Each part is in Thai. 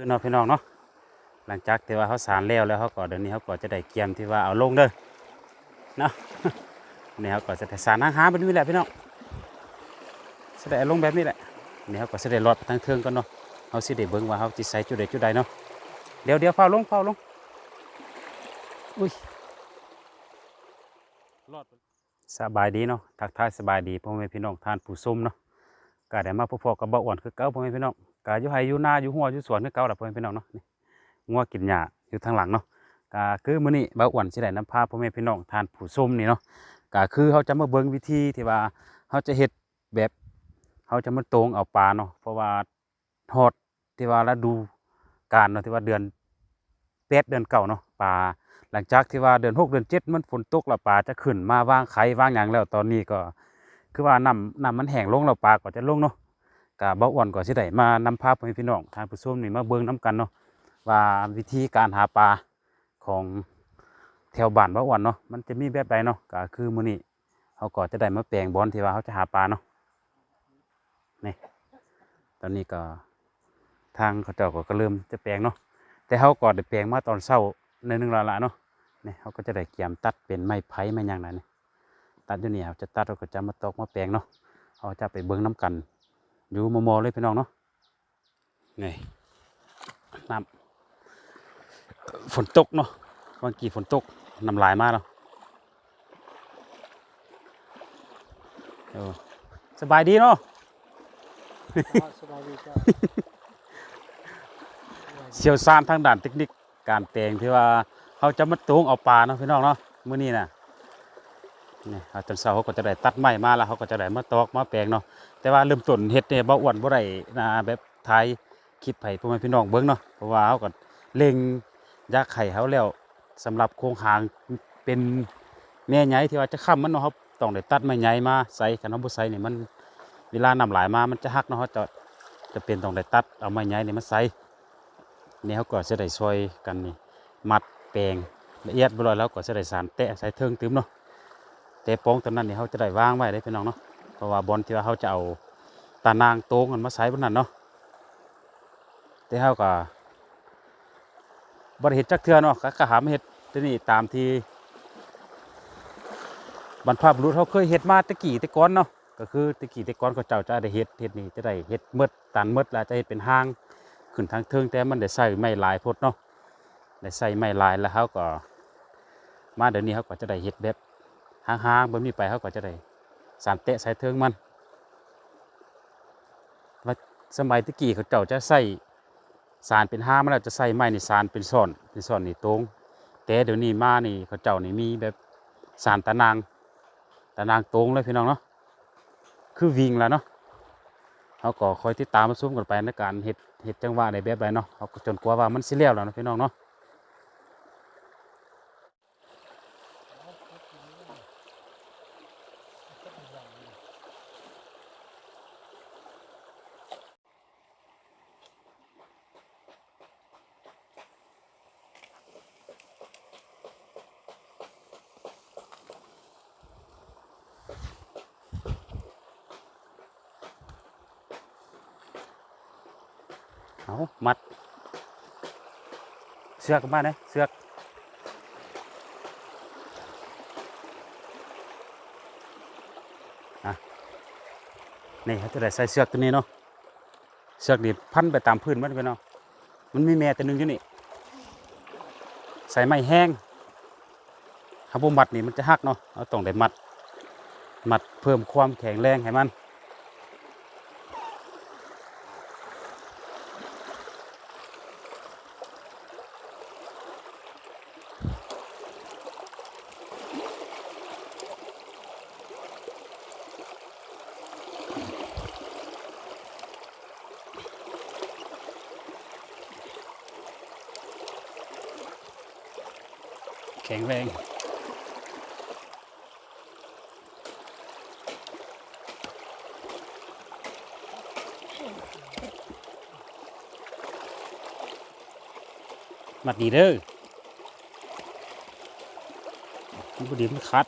คือเนาะพี่น้องเนาะหลังจากที่ว่าเขาสารแล้วแล้วเขาก็เดี๋ยวนี้เขาก็จะได้เกียมที่ว่าเอาลงเด้อเนาะนี่เขาก็จะได้สารอาหาแบบนี้แหละพี่น้องจะได้ลงแบบนี้แหละนี่เขาก็จะได้รอดไปทางเทิงกันเนาะเขาสิได้เบิ่งว่าเขาจิใส่จุดใดจุดใดเนาะเดี๋ยวเดี๋ยวเฝ้าลงเฝ้าลงอุ้ยรอดสบายดีเนาะทักทายสบายดีพ่อแม่พี่น้องทานผู้ส้มเนาะก็ได้มาพบๆกับเบาอ้วนคือเก่าพ่อแม่พี่น้อง ก็อยู่ไห้อยู่นาอยู่หัวอยู่สวนคือเก่าล่ะพ่อแม่พี่น้องเนาะนี่งัวกินหญ้าอยู่ทางหลังเนาะก็คือมื้อนี้บ่าวอ้วนสิได้นำพาพ่อแม่พี่น้องทานผู้ส้มนี่เนาะก็คือเขาจะมาเบิ่งวิธีที่ว่าเขาจะเฮ็ดแบบเขาจะมาโตงเอาปลาเนาะเพราะว่าฮอดที่ว่าฤดูกาลเนาะที่ว่าเดือนแปดเดือนเก่าเนาะปลาหลังจากที่ว่าเดือนหกเดือนเจ็ดมันฝนตกแล้วปลาจะขึ้นมาวางไข่วางหยังแล้วตอนนี้ก็ คือว่าน้ำน้ำมันแห้งลงแล้วปลาก็จะลงเนาะ กะเบาอ้วนก็สิได้มานำภาพให้พี่น้องทานผู้ชมนี่มาเบิ่งน้กันเนาะว่าวิธีการหาปลาของแถวบ้านเบาอ้วนเนาะมันจะมีแบบใดเนาะก็คือมื้อนี้เขาก็จะได้มาแปลงบอลที่ว่าเขาจะหาปลาเนาะนี่ตอนนี้ก็ทางเขาเจ้าก็เริ่มจะแปลงเนาะแต่เขาก็ได้แปลงมาตอนเช้าในหนึ่งละละเนาะนี่เขาก็จะได้เกี่ยมตัดเป็นไม้ไผ่ไม้ยังนั่นนี่ตัดอยู่นี่เขาจะตัดเราก็จะมาตอกมาแปลงเนาะเขาจะไปเบิ่งน้กัน อยู่มอมอเลยพี่น้องเนาะนี่น้ำฝนตกเนาะบางกี่ฝนตกน้ำลายมากเนาะเออสบายดีเนาะสบายดีจ้าเชี่ยวชาญทางด้านเทคนิคการแปลงที่ว่าเขาจะมาตวงเอาปลาเนาะพี่น้องเนาะมื้อนี้น่ะ นี่เอาจนเช้าเขาก็จะได้ตัดไม้มาแล้วเขาก็จะได้มาตอกมาแปลงเนาะแต่ว่าเริ่มต้นเฮ็ดเนี่ยบ่อ้วนบ่ได้นะแบบถ่ายคลิปให้พ่อแม่พี่น้องเบิ่งเนาะเพราะว่าเขาก็เล็งยากให้เขาแล้วสำหรับโครงหางเป็นแม่ใหญ่ที่ว่าจะค้ำมันเนาะครับต้องได้ตัดไม้ใหญ่มาใส่คันเฮาบ่ใส่นี่มันเวลาน้ำหลายมามันจะหักเนาะเขาจะจะเป็นต้องได้ตัดเอาไม้ใหญ่นี่มาใส่นี่เขาก็จะได้ซอยกันนี่มัดแปลงละเอียดบ่ร้อยแล้วก็จะได้สารแตะใส่เทิงตึมเนาะ แต่โป้งตอนนั้นนี่เขาจะได้วางไว้ได้พี่น้องเนาะเพราะว่าบอลที่ว่าเขาจะเอาตานางโต้งกันมาใส่บนนั้นเนาะแต่เขาก็บริเฮ็ดจักเทือเนาะก็หามเฮ็ดที่นี่ตามที่บรรพบุรุษเขาเคยเฮ็ดมาตะกี้ตะก้อนเนาะก็คือตะกี้ตะก้อนเขาเจ้าจะได้เฮ็ดเฮ็ดนี่จะได้เฮ็ดเมดตานเมดแล้วจะเฮ็ดเป็นห้างขึ้นทางเทิงแต่มันได้ใส่ไม้ลายพดเนาะได้ใส่ไม้ลายแล้วเขาก็มาเดี๋ยวนี้เขาก็จะได้เฮ็ดแบบ ห่างๆแบบนี้ไปเขาก็จะได้สารเตะใส่เทิงมันว่าสมัยตะกี้เขาเจ้าจะใส่สารเป็นห้างมาแล้วจะใส่ไม้นี่สารเป็นซ่อนเป็นซ่อนนี่ตรงแต่เดี๋ยวนี้มานี่เขาเจ้านี่มีแบบสารตะนางตะนางตรงเลยพี่น้องเนาะคือวิ่งแล้วเนาะเขาก็คอยติดตามมาซุ่มกันไปในการเห็ดเห็ดจังหวะในแบบใดเนาะเขาจนกว่าว่ามันสิเลี้ยวแล้วนะพี่น้องเนาะ เอามัด เสือกกันมาเนี่ยเสือกอะนี่เขาจะได้ใส่เสือกตัวนี้เนาะ เสือกนี่พันไปตามพื้นมันไปเนาะ มันมีแม่ตัวนึงอยู่นี่ ใส่ไม้แห้งถ้าบ่มัดนี่มันจะหักเนาะเราต้องได้มัด มัดเพิ่มความแข็งแรงให้มัน มัดดีเด้อมันพอดีมันคัด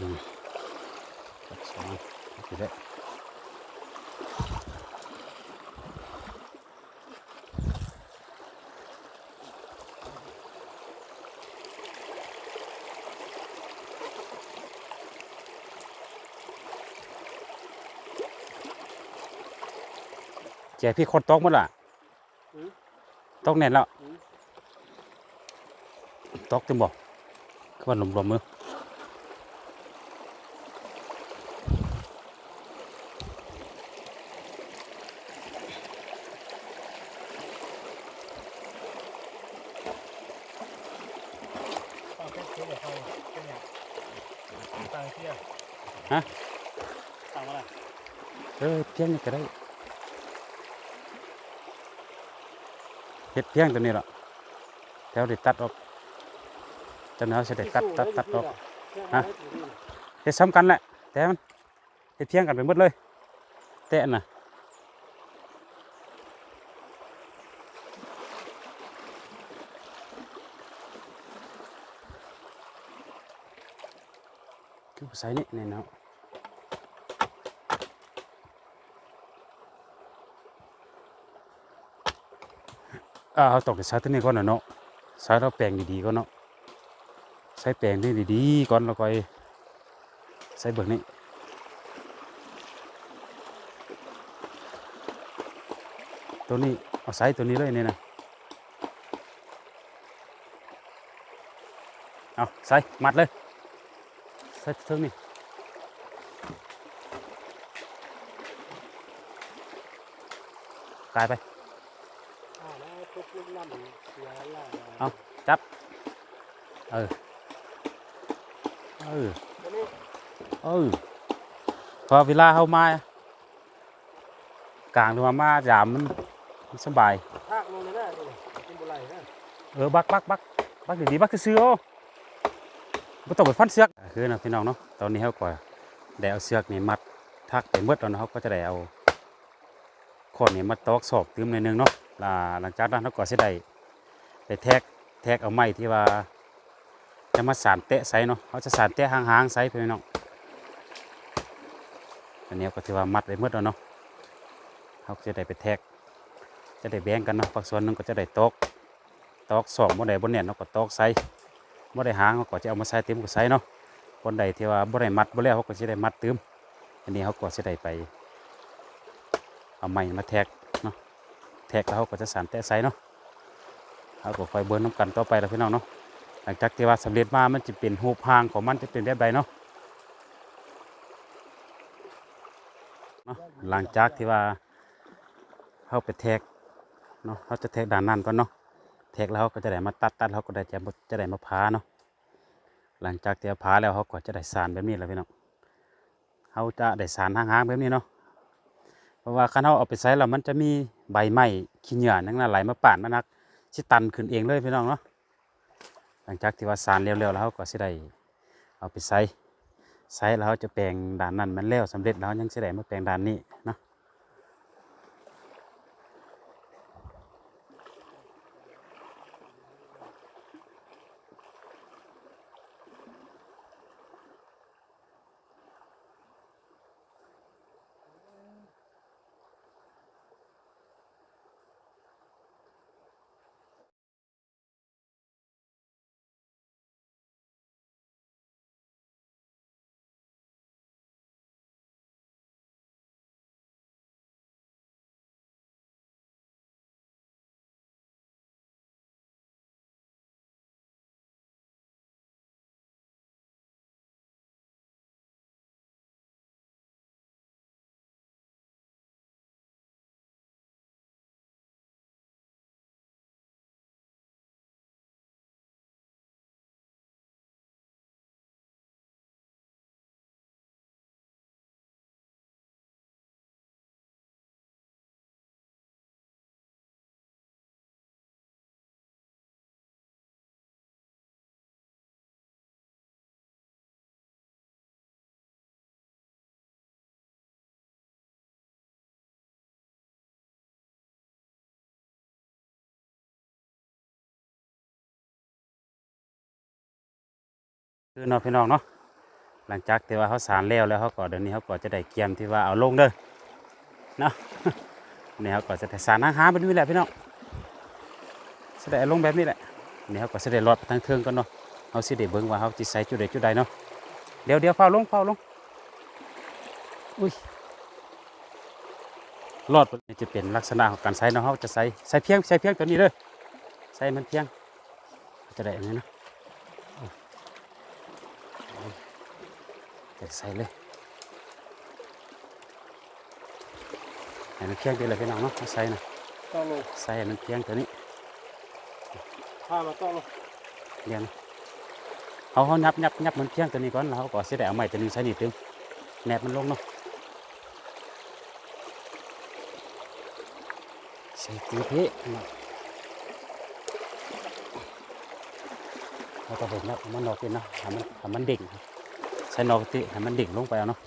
นี่ตัดสองสิได้ แกพี่คนตกหมดล่ะอืมตกแน่นแล้วอืมตกเต็มบ่คือว่าหลมๆมือเอาแค่เทียบกับเขาเป็นไงต่างเทียบฮะต่างอะไรเออเพียงนี่ก็ได้ ฮ็ดเพียงตัวนี้ล่ะแถวได้ตัดออกจนเอาสิได้ตัดตัดตัดออกฮะเฮ็ดซ้ำกันแหละแต่มันเฮ็ดเพียงกันไปหมดเลยแต่อันน่ะคือใส่นี่นี่เนาะ อ่าเอาตอกใส่ตัวนี้ก่อนนะเนาะใส่แล้วแปลงดีๆก่อนเนาะใส่แปลงนี่ดีๆก่อนแล้วก็ใส่เบิกนี่ตัวนี้เอาใส่ตัวนี้เลยนี่นะเอาใส่มัดเลยใส่เทิงนี่กลายไป อ่าแล้วพวกลูกน้ำเสียล่าเอาจับ เออ เออตัวนี้เออ พอเวลาเข้ามากลางหรือว่ามายามมันมันสบายภาคลงเลยนะนี่เป็นบุไรนะเออบักบักบักบักดีๆบักซื้อๆโอ้บ่ต้องไปฟันเสือกคือนะพี่น้องเนาะตอนนี้เขาก็ได้เอาเสือกนี่มัดทักไปหมดแล้วเนาะเขาก็จะได้เอาขอนนี่มาตอกศอกตื้มหนอยหนึงเนาะลา หลังจากนั้นเขาก็สิได้ไปแทกแทกเอาไม้ที่ว่าจะมาสานเตะใส่เนาะเขาจะสานเตะห่างๆใส่พี่น้องอันนี้ก็ถือว่ามัดไปหมดแล้วเนาะเขาจะได้ไปแทกจะได้แบ่งกันเนาะฝักส่วนหนึงก็จะได้ตอกตอกสองบนใดบนเนี่ยเราก็ตอกใส่บนใดหางเขาก็จะเอามาใส่เต็มก็ใส่เนาะบนใดที่ว่าบนใดมัดบนแล้วเขาก็จะได้มัดเติมอันนี้เขาก็จะได้ไปเอาไม้มาแทก แทกแล้วเขาก็จะสานแตะใส่เนาะเขาก็คอยเบิร์นน้ำกันต่อไปแล้วพี่น้องเนาะหลังจากที่ว่าสำเร็จมามันจะเป็นหูพางของมันจะเป็นแบบใดเนาะเนาะหลังจากที่ว่าเขาไปแทกเนาะเขาจะแทกด้านนั้นก่อนเนาะเทกแล้วเขาก็จะได้มาตัดตัดเขาก็ได้จะจะได้มาพาเนาะหลังจากที่เอาพาแล้วเขาก็จะได้สารแบบนี้แหละพี่น้องเขาจะได้สารห่างๆแบบนี้เนาะ ราะว่าคันเขาเอาไปใช้แล้วมันจะมีใบไม้ขี้เหงื่อนั่นน่ะไหลมาป่านมานักสิตันขึ้นเองเลยพี่น้องเนาะหลังจากที่ว่าสารเร็วๆแล้วเขาก็สิได้เอาไปใช้ใช้แล้วจะแปลงด่านนั้นมันแล้วสำเร็จแล้วยังสิได้มาแปลงด่านนี้เนาะ คือเนาะพี่น้องเนาะหลังจากที่ว่าเขาสารแล้วแล้วเขาก็เดี๋ยวนี้เขาก็จะได้เกียมที่ว่าเอาลงเด้อเนาะนี่เขาก็จะได้สารอาหาแบบนี้แหละพี่น้องจะได้ลงแบบนี้แหละนี่เขาก็จะได้รอดทางเทิงกันเนาะเขาสิได้เบิ่งว่าเขาจิใส่จุดใดจุดใดเนาะเดี๋ยวเดี๋ยวเฝ้าลงเฝ้าลงอุ้ยรอดนี่จะเป็นลักษณะของการใส่เนาะเขาจะใส่ใส่เพียงใส่เพียงตัวนี้เด้อใส่มันเพียงจะได้อันนี้เนาะ เดี๋ยวใส่เลยให้มันเพียงเดียวเลยพี่น้องเนาะเอาใส่นะต้องลงใส่ให้มันเพียงตัวนี้ผ้ามาต้องลงเดี๋ยวนะเขาเขายับยับยับมันเพียงตัวนี้ก่อนแล้วเขาก็เสียดเอาไม้ตัวนี้ใส่นี่เติมแนบมันลงเนาะใส่ตีเพะเนาะเราต้องเบิ่งแล้วเอามันนอกกินเนาะให้มันให้มันเด่ง ใส่นอกติให้มันเด่งลงไปเอาเนาะ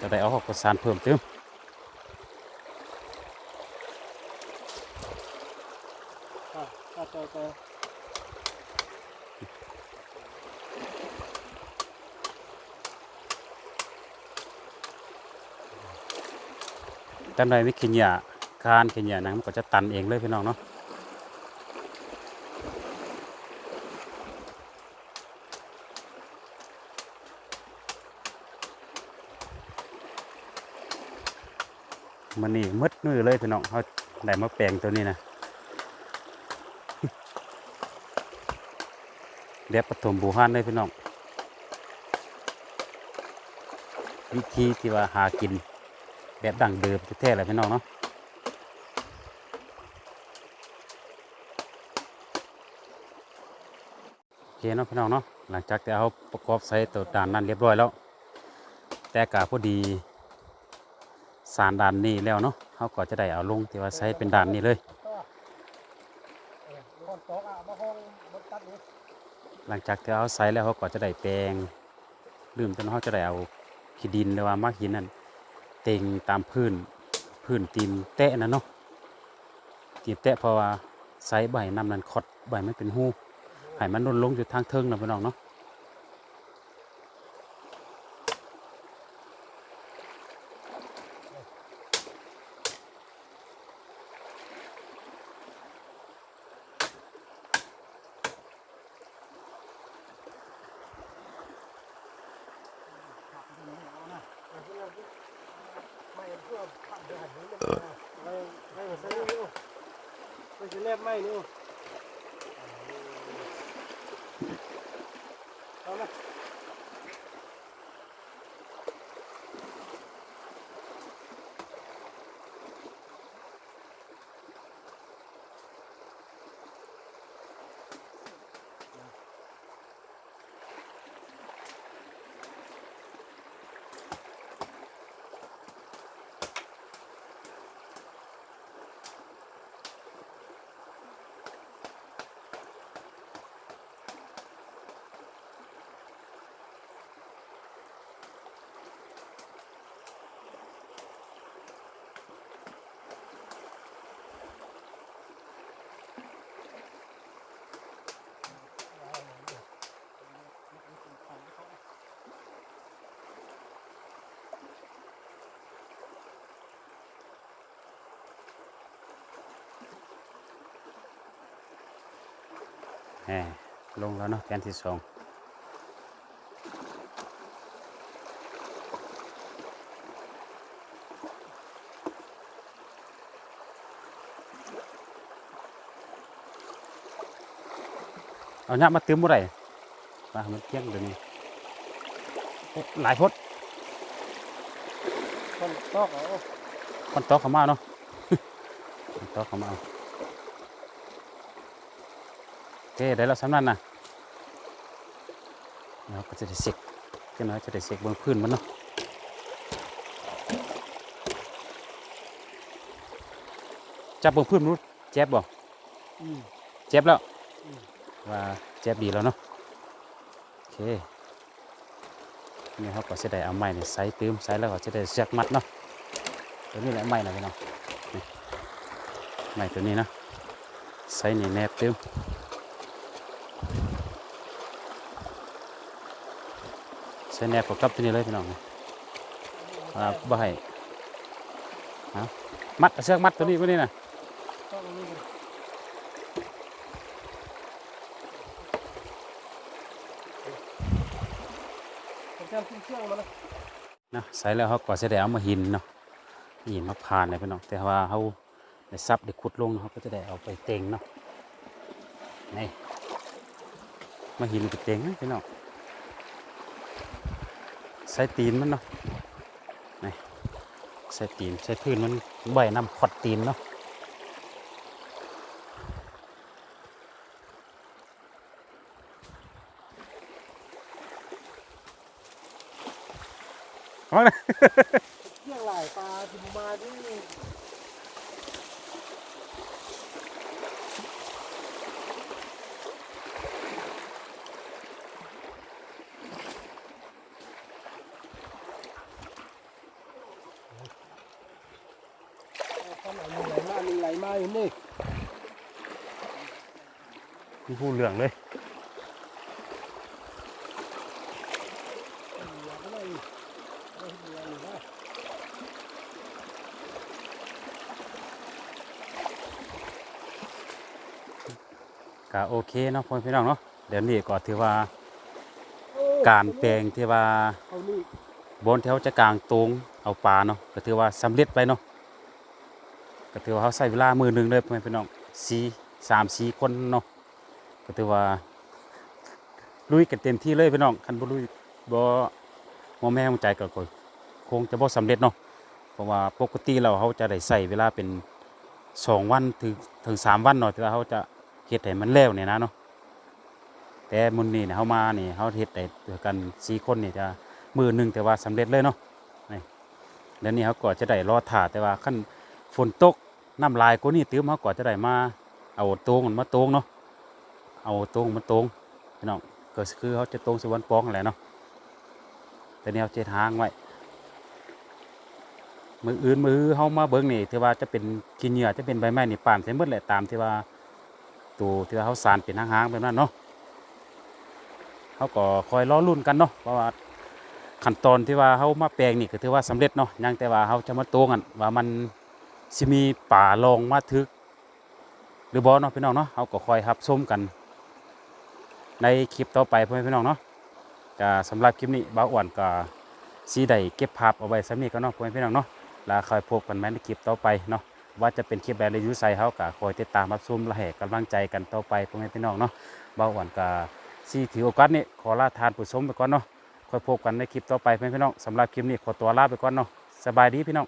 จะได้เอาข้าวสารเพิ่มเติมอะอะต่อต่อตามใดไม่ขี้เหยาการขี้เหยานมันก็จะตันเองเลยพี่น้องเนาะ มันนี่มืดมือเลยพี่น้องเขาได้มาแปลงตัวนี้นะเดี๋ยวปฐมบูฮานเลยพี่น้องวิธีที่ว่าหากินแบบดั้งเดิมแท้ๆเลยพี่น้องเนาะโอเคเนาะพี่น้องเนาะหลังจากที่เอาประกอบใส่ตัวด่านนั้นเรียบร้อยแล้ว แต่กาพอดี สารด่านนี้แล้วเนาะเขาก็จะได้เอาลงที่ว่าใส่เป็นด่านนี้เลย หลังจากที่เอาใส่แล้วเขาก็จะได้แปลงลืมจนเขาจะได้เอาขี้ดินหรือว่ามักหินนั่นเต็งตามพื้นพื้นตีนแตะนะเนาะตีนแตะเพราะว่าใส่ใบน้ำนั้นคดใบไมันเป็นหูให้มันลดลงอยู่ทางเทิงนะพี่น้องเนาะ แหม ลงแล้วเนาะแผ่นที่สองเอาเนี่ยมาเติมบ่ได้มามันเที่ยงเดี๋ยวนี้โอ้หลายพดคนตอกอะโอ้คนตอกเข้ามาเนาะคนตอกเข้ามาเอาโอ เคได้แล้วสำนันนะเราก็จะได้เสกกันน้อยจะได้เสกบนพื้นมันเนาะจับบนพื้นมันรู้เจ็บบ่อืมเจ็บแล้วว่าเจ็บดีแล้วเนาะโอเคนี่เขาก็จะได้เอาไม้เนี่ยใส่เติมใส่แล้วก็จะได้เสียกมัดเนาะตัวนี้แหละไม้นะพี่น้องไม้ตัวนี้นะใส่นี่แนบเติม แนบกับกับตัวนี้เลยพี่น้องอ่าบ่ให้มัดเชือกมัดตัวนี้ไว้นี่นะต้องเอกเลยผมจะขึ้นเชืองมาเลยนะใส่แล้วเขาก็จะได้เอามาหินเนาะหินมาผ่านเลยพี่น้องแต่ว่าเขาได้ซับได้ขุดลงเขาก็จะได้เอาไปเต็งเนาะนี่มาหินไปเต็งพี่น้อง ใส่ตีนมันเนาะนี่ใส่ตีนใส่พื้นมันใบน้ำขอดตีนเนาะมาเลยเรื่องหลายปลาที่ผมมาที่ข้างหลังมีไหล มามีไหลมาอยู่นี่มีผู้เหลืองเลยก็โอเคเนาะพ่อพี่น้องเนาะเดี๋ยวนี้ก็ถือว่าการแปลงที่ว่าเอานี่บนแถวจะกลางตรงเอาปลาเนาะก็ถือว่าสำเร็จไปเนาะ ก็ถือว่าเขาใช้เวลามือหนึ่งเลยพ่อพี่น้องสี่สามสี่คนเนาะก็ถือว่าลุยกันเต็มที่เลยพี่น้องคันบ่ลุยบ่มอแม่ของใจก็ก็คงจะบ่สำเร็จเนาะเพราะว่าปกติเราเขาจะได้ใส่เวลาเป็นสองวันถึงถึงสามวันเนาะที่ว่าเขาจะเฮ็ดให้มันแล้วเนี่ยนะเนาะแต่มุนนี่เนี่ยเขามานี่เขาเฮ็ดได้ด้วยกันสี่คนนี่จะมือหนึ่งแต่ว่าสำเร็จเลยเนาะนี่แล้วนี่เขาก็จะได้รอถาแต่ว่าขั้น ฝนตกน้ำลายก็นี่ตื้มเขาก็จะได้มา เอาโตงมันมาโตงเนาะเอาโตงมาโตงพี่น้องก็คือเขาจะโตงสวรรค์ปองแหละเนาะแต่นี่เขาเจ็ดหางไว้มืออื่นมือเขามาเบิ้งนี่ที่ว่าจะเป็นกินเหยื่อจะเป็นใบไม้นี่ป่านใส่หมดแหละตามที่ว่าตัวที่ว่าเขาสารเป็นหางๆแบบนั้นเนาะเขาก็คอยรอรุ่นกันเนาะเพราะว่าขั้นตอนที่ว่าเขามาแปลงนี่ก็ถือว่าสำเร็จเนาะยังแต่ว่าเขาจะมาโตวกันว่ามัน สิมีป่าลองมาทึก หรือบอเนาะพี่น้องเนาะเขาก็คอยรับชมกัน ในคลิปต่อไปพ่อแม่พี่น้องเนาะก็สำหรับคลิปนี้บ่าอ้วนก็สีได้เก็บภาพเอาไว้สำนีก็เนาะพ่อแม่พี่น้องเนาะแล้วคอยพบกันใหมในคลิปต่อไปเนาะว่าจะเป็นคลิปแบบรีวิวไซต์เขาก็คอยติดตามรับชมและให้กำลังใจกันต่อไปพ่อแม่พี่น้องเนาะเบาหวนกับซีถือโอกาสนี้ขอลาทานผู้ชมไปก่อนเนาะคอยพบกันในคลิปต่อไปพ่อแม่พี่น้องสำหรับคลิปนี้ขอตัวลาไปก่อนเนาะสบายดีพี่น้อง